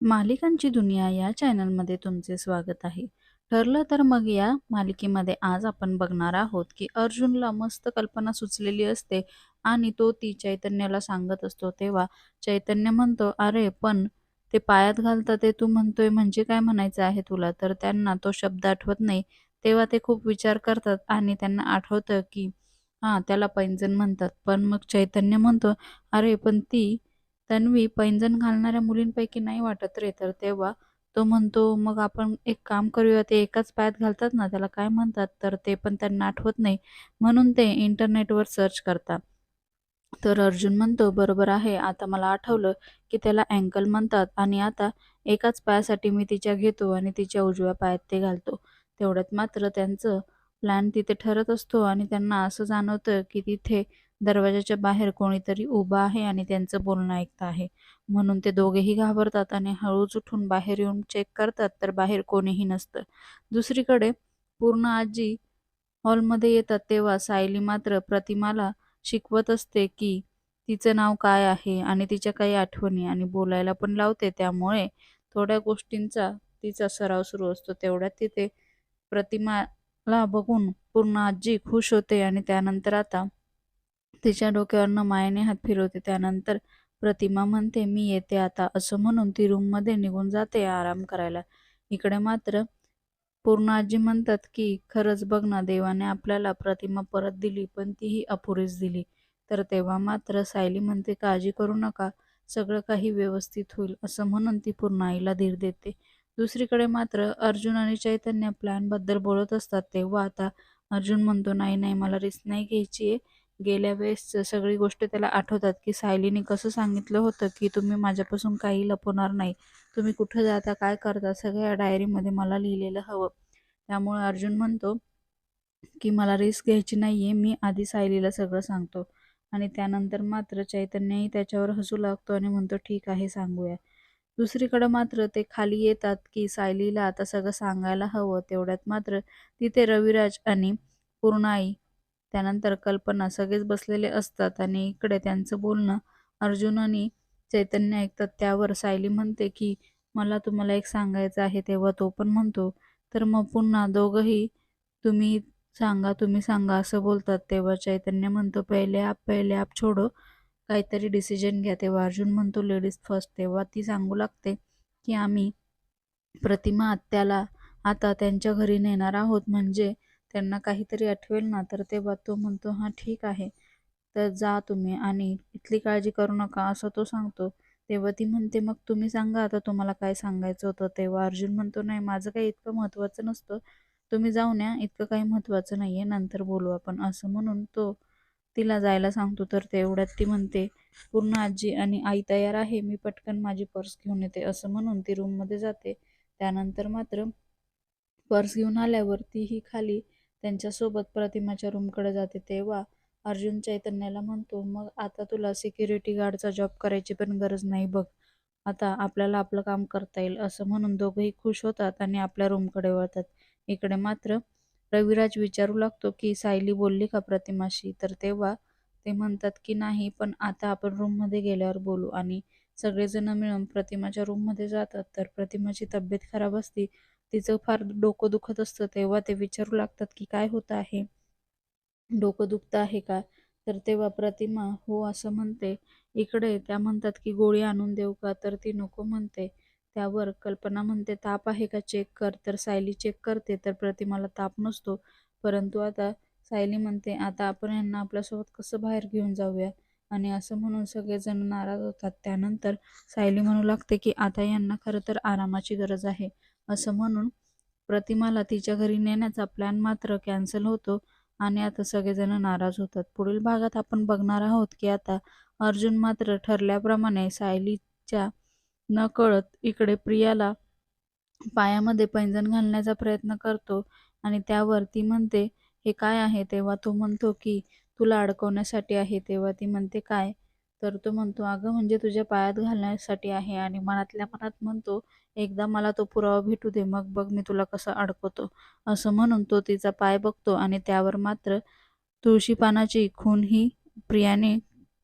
मालिकांची दुनिया या चॅनलमध्ये तुमचे स्वागत आहे. ठरलं तर मग या मालिकेमध्ये आज आपण बघणार आहोत की अर्जुनला मस्त कल्पना सुचलेली असते आणि तो ती चैतन्याला सांगत असतो. तेव्हा चैतन्य म्हणतो, "अरे पण ते पायात घालता ते तू म्हणतोय म्हणजे काय म्हणायचं आहे तुला?" तर त्यांना तो शब्द आठवत नाही. तेव्हा ते खूप विचार करतात आणि त्यांना आठवतं की हां, त्याला पैंजण म्हणतात. पण मग चैतन्य म्हणतो, "अरे पण ती तन्वी पैंजण घालणाऱ्या मुलींपैकी नाही वाटत रे. तर तेव्हा तो म्हणतो, "मग आपण एक काम करूया, ते एकाच पायात घालतात ना, त्याला काय म्हणतात?" तर ते पण त्यांना आठवत नाही. म्हणून ते इंटरनेटवर सर्च करतात. तर अर्जुन म्हणतो, "बरोबर आहे. आता मला आठवलं की त्याला अँकल म्हणतात आणि आता एकाच पायासाठी मी तिच्या घेतो आणि तिच्या उजव्या पायात ते घालतो." तेवढ्यात मात्र त्यांचं प्लॅन तिथे ठरत असतो आणि त्यांना असं जाणवतं की तिथे दरवाजाच्या बाहेर कोणीतरी उभा आहे आणि त्यांचं बोलणं ऐकत आहे. म्हणून ते दोघेही घाबरतात आणि हळूच उठून बाहेर येऊन चेक करतात तर बाहेर कोणीही नसतं. दुसरीकडे पूर्ण आजी हॉलमध्ये येतात तेव्हा सायली मात्र प्रतिमाला शिकवत असते की तिचं नाव काय आहे आणि तिच्या काही आठवणी आणि बोलायला पण लावते. त्यामुळे थोड्या गोष्टींचा तिचा सराव सुरू असतो. तेवढ्यात तिथे प्रतिमाला बघून पूर्ण आजी खुश होते आणि त्यानंतर आता तिच्या डोक्यावरनं मायेने हात फिरवते. त्यानंतर प्रतिमा म्हणते, "मी येते आता," असं म्हणून ती रूममध्ये निघून जाते आराम करायला. इकडे मात्र पूर्ण आजी म्हणतात की खरंच बघ ना, देवाने आपल्याला प्रतिमा परत दिली, पण तीही अपुरीच दिली. तर तेव्हा मात्र सायली म्हणते, "काळजी करू नका, सगळं काही व्यवस्थित होईल," असं म्हणून ती पूर्ण आईला धीर देते. दुसरीकडे मात्र अर्जुन आणि चैतन्य प्लॅनबद्दल बोलत असतात. तेव्हा आता अर्जुन म्हणतो, "नाही, नाही, मला रिस्क नाही घ्यायची आहे." गेल्या वेळेसचं सगळी गोष्ट त्याला आठवतात की सायलीने कसं सांगितलं होतं की तुम्ही माझ्यापासून काही लपवणार नाही. तुम्ही कुठं जाता, काय करता, सगळ्या डायरीमध्ये मला लिहिलेलं हवं. त्यामुळे अर्जुन म्हणतो की मला रिस्क घ्यायची नाही आहे मी आधी सायलीला सगळं सांगतो. आणि त्यानंतर मात्र चैतन्यही त्याच्यावर हसू लागतो आणि म्हणतो, "ठीक आहे, सांगूया." दुसरीकडं मात्र ते खाली येतात की सायलीला आता सगळं सांगायला हवं. तेवढ्यात मात्र तिथे रविराज आणि पूर्णाई, त्यानंतर कल्पना सगळेच बसलेले असतात आणि इकडे त्यांचं बोलणं अर्जुन आणि चैतन्य ऐकतात. त्यावर सायली म्हणते की मला तुम्हाला एक सांगायचं आहे. तेव्हा तो पण म्हणतो, तर मग पुन्हा दोघंही तुम्ही सांगा, तुम्ही सांगा असं बोलतात. तेव्हा चैतन्य म्हणतो, "पहिले आप, पहिले आप छोडो." काहीतरी डिसिजन घ्या. तेव्हा अर्जुन म्हणतो, "लेडीज फर्स्ट." तेव्हा ती सांगू लागते की आम्ही प्रतिमा आत्याला आता त्यांच्या घरी नेणार आहोत, म्हणजे त्यांना काहीतरी आठवेल ना. तर तेव्हा तो म्हणतो, "हां, ठीक आहे. तर जा तुम्ही आणि इथली काळजी करू नका," असं तो सांगतो. तेव्हा ती म्हणते, "मग तुम्ही सांगा आता तुम्हाला काय सांगायचं होतं." तेव्हा अर्जुन म्हणतो, "नाही, माझं काही इतकं महत्त्वाचं नसतं. तुम्ही जाऊन या, इतकं काही महत्त्वाचं आहे नंतर बोलू आपण." असं म्हणून तो तिला जायला सांगतो. तर तेवढ्यात ती म्हणते, "पूर्ण आजी आणि आई तयार आहे. मी पटकन माझी पर्स घेऊन येते." असं म्हणून ती रूममध्ये जाते. त्यानंतर मात्र पर्स घेऊन आल्यावर तीही खाली त्यांच्यासोबत प्रतिमाच्या रूमकडे जाते. तेव्हा अर्जुन चैतन्याला म्हणतो, "मग आता तुला सिक्युरिटी गार्डचा जॉब करायची पण गरज नाही बघ. आता आपल्याला आपलं काम करता येईल." असं म्हणून दोघंही खुश होतात आणि आपल्या रूमकडे वळतात. इकडे मात्र रविराज विचारू लागतो की सायली बोलली का प्रतिमाशी? तर तेव्हा ते म्हणतात की नाही, पण आता आपण रूममध्ये गेल्यावर बोलू. आणि सगळेजण मिळून प्रतिमाच्या रूममध्ये जातात. तर प्रतिमाची तब्येत खराब असते. तिचं फार डोकं दुखत असतं. तेव्हा ते विचारू लागतात की काय होतं आहे? डोकं दुखतं आहे का? तर तेव्हा प्रतिमा हो असं म्हणते. इकडे त्या म्हणतात की गोळी आणून देऊ का? तर ती नको म्हणते. त्यावर कल्पना म्हणते ताप आहे का चेक कर. तर सायली चेक करते तर प्रतिमाला ताप नसतो. परंतु आता सायली म्हणते आता आपण यांना आपल्यासोबत कसं बाहेर घेऊन जाऊया? आणि असं म्हणून सगळेजण नाराज होतात. त्यानंतर सायली म्हणू लागते की आता यांना खरं तर आरामाची गरज आहे. असं म्हणून प्रतिमाला तिच्या घरी नेण्याचा प्लॅन मात्र कॅन्सल होतो आणि आता सगळेजण नाराज होतात. पुढील भागात आपण बघणार आहोत की आता अर्जुन मात्र ठरल्याप्रमाणे सायलीच्या नकळत इकडे प्रियाला पायामध्ये पैंजण घालण्याचा प्रयत्न करतो आणि त्यावर ती म्हणते, "हे काय आहे?" तेव्हा तो म्हणतो की तुला अडकवण्यासाठी आहे. तेव्हा ती म्हणते, "काय?" तर तो म्हणतो, "अगं म्हणजे तुझ्या पायात घालण्यासाठी आहे." आणि मनातल्या मनात म्हणतो, "एकदा मला तो पुरावा भेटू दे, मग बघ मी तुला कसं अडकवतो." असं म्हणून तो तिचा पाय बघतो आणि त्यावर मात्र तुळशी पानाची ही प्रियाने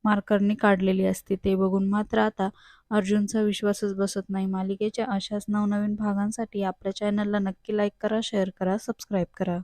मार्करने काढलेली असते. ते बघून मात्र आता अर्जुनचा विश्वासच बसत नाही मालिकेच्या अशाच नवनवीन भागांसाठी आपल्या चॅनलला नक्की लाईक करा शेअर करा सबस्क्राईब करा